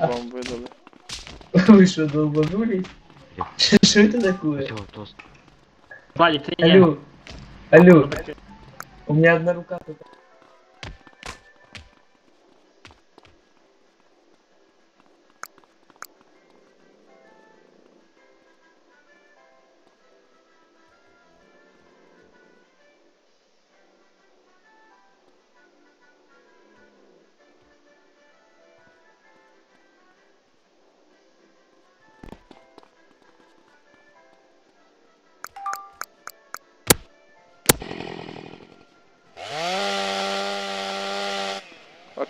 Вам видали. Вы что, долбанулись? Что это такое? цього тост. Це я. Алло, алло, у меня одна рука тут.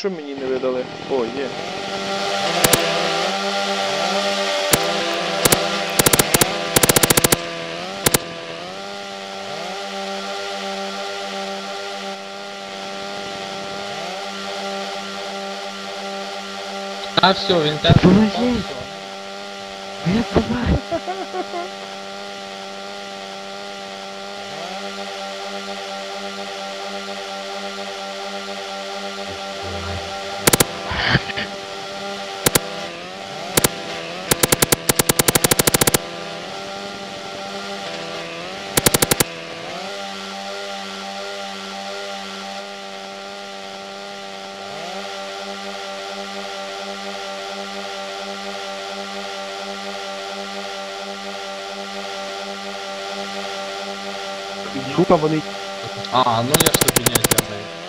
чому мені не видали? О, є. А все, він так. Поможіть! Не помагай! Сука, вони. А, ну я що підняти тягаю.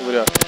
Вряд. ли.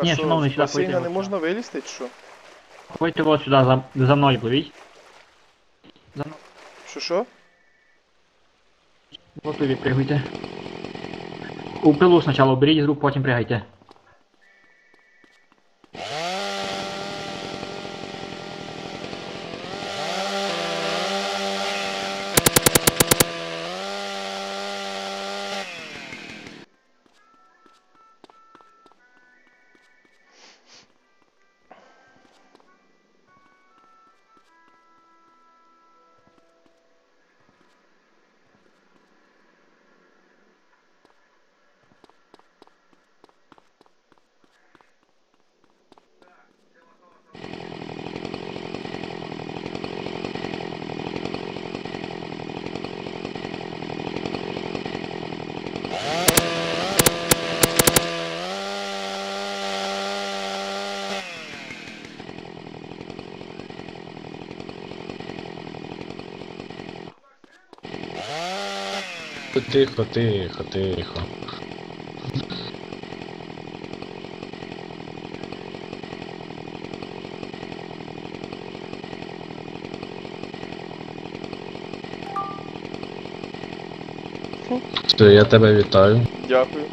А Ні, що, шановний, з сюди басейна не можна вилізти, чи що? Ходьте вот сюди за, за мною, пливіть. Що що? Вот ви пригуйте. У пилу спочатку беріть з рук, потім пригайте. Тихо, тихо, тихо. Все, я тебе вітаю. Дякую.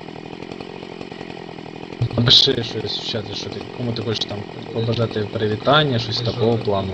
Напиши щось в чаті, що ти кому ти хочеш там побажати привітання, щось такого плану.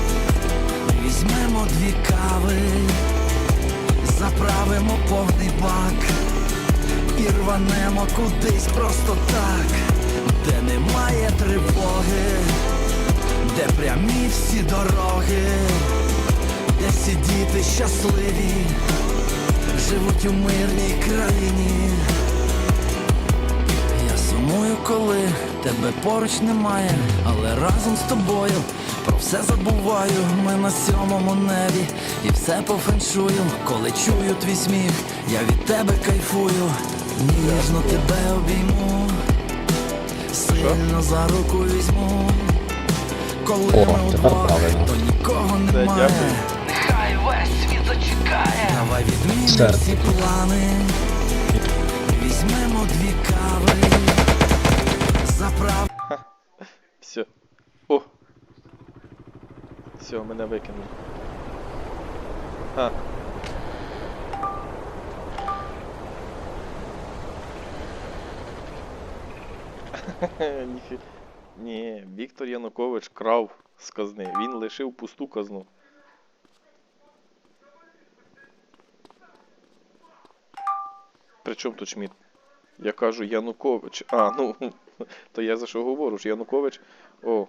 Візьмемо дві кави, заправимо повний бак і рванемо кудись просто так, де немає тривоги, де прямі всі дороги, де всі діти щасливі, живуть у мирній країні. Я сумую, коли тебе поруч немає, але разом з тобою про все забуваю. Ми на сьомому небі і все по феншую. Коли чую твій сміх, я від тебе кайфую. Ніжно тебе обійму, сильно за руку візьму. Коли О, ми удвох, то нікого немає. Нехай весь світ зачекає. Давай відмінимо всі плани. Візьмемо дві кави. Заправ. Все. О. Все, мене викинули. А. Ніфі. Ні, Віктор Янукович крав з казни. Він лишив пусту казну. При чому тут Шміт? Я кажу Янукович. А, ну, то я за що говорю Янукович. О.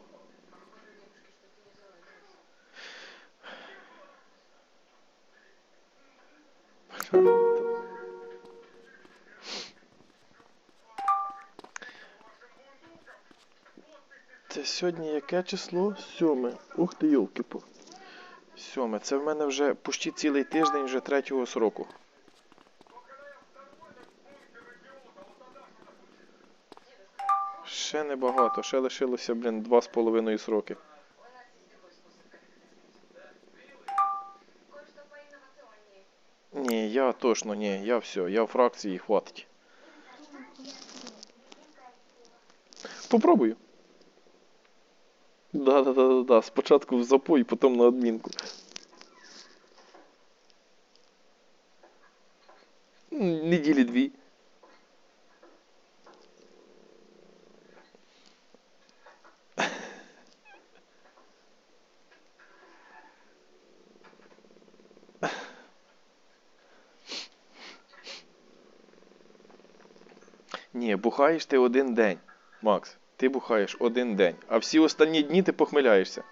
Це сьогодні яке число? Сьоме. Ух ти, йолки-по. Сьоме. Це в мене вже почти цілий тиждень вже третього сроку. Ще небагато, ще лишилося, блін, два з половиною сроки. Ні, я точно ні, я все, я в фракції хватить. Попробую. Да, да, да, да, да. Спочатку в запой, потім на адмінку. Неділі дві. Ні, бухаєш ти один день, Макс. Ти бухаєш один день, а всі останні дні ти похмиляєшся.